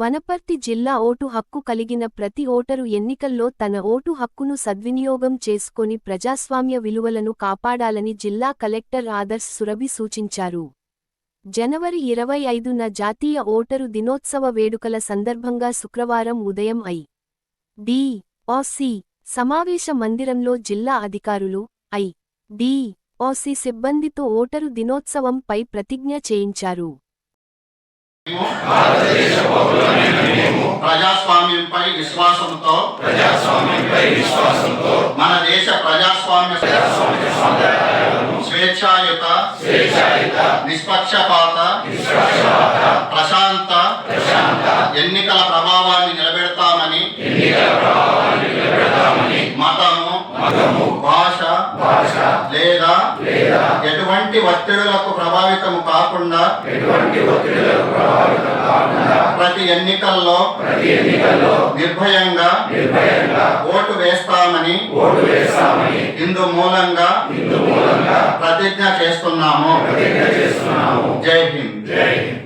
వనపర్తి జిల్లా ఓటు హక్కు కలిగిన ప్రతి ఓటరు ఎన్నికల్లో తన ఓటు హక్కును సద్వినియోగం చేసుకొని ప్రజాస్వామ్య విలువలను కాపాడాలని జిల్లా కలెక్టర్ ఆదర్శ్ సురభి సూచించారు. జనవరి ఇరవై ఐదున జాతీయ ఓటరు దినోత్సవ వేడుకల సందర్భంగా శుక్రవారం ఉదయం ఐ. డి. ఓసి సమావేశ మందిరంలో జిల్లా అధికారులు ఐ. డి. ఓసి సిబ్బందితో ఓటరు దినోత్సవంపై ప్రతిజ్ఞ చేయించారు. ప్రజాస్వామ్యంపై విశ్వాసంతో ప్రజాస్వామ్యంపై విశ్వాసంతో మన దేశ ప్రజాస్వామ్య స్వేచ్ఛాయుత స్వేచ్ఛాయుత నిష్పక్షపాత నిష్పక్షపాత ప్రశాంత ప్రశాంత ఎన్నికల ప్రభావాన్ని నిలబెడతామని ఎన్నికల ప్రభావాన్ని నిలబెడతామని మతము మతము భాష భాష లేదా లేదా ఎటువంటి ఒత్తిడులకు ప్రభావితము కాకుండా ప్రతి ఎన్నికల్లో ప్రతి ఎన్నికల్లో నిర్భయంగా నిర్భయంగా ఓటు వేస్తామని ఓటు వేస్తామని ఇందు మూలంగా ఇందు మూలంగా ప్రతిజ్ఞ చేస్తున్నాము. ప్రతిజ్ఞ చేస్తున్నాము. జై హింద్. జై హింద్.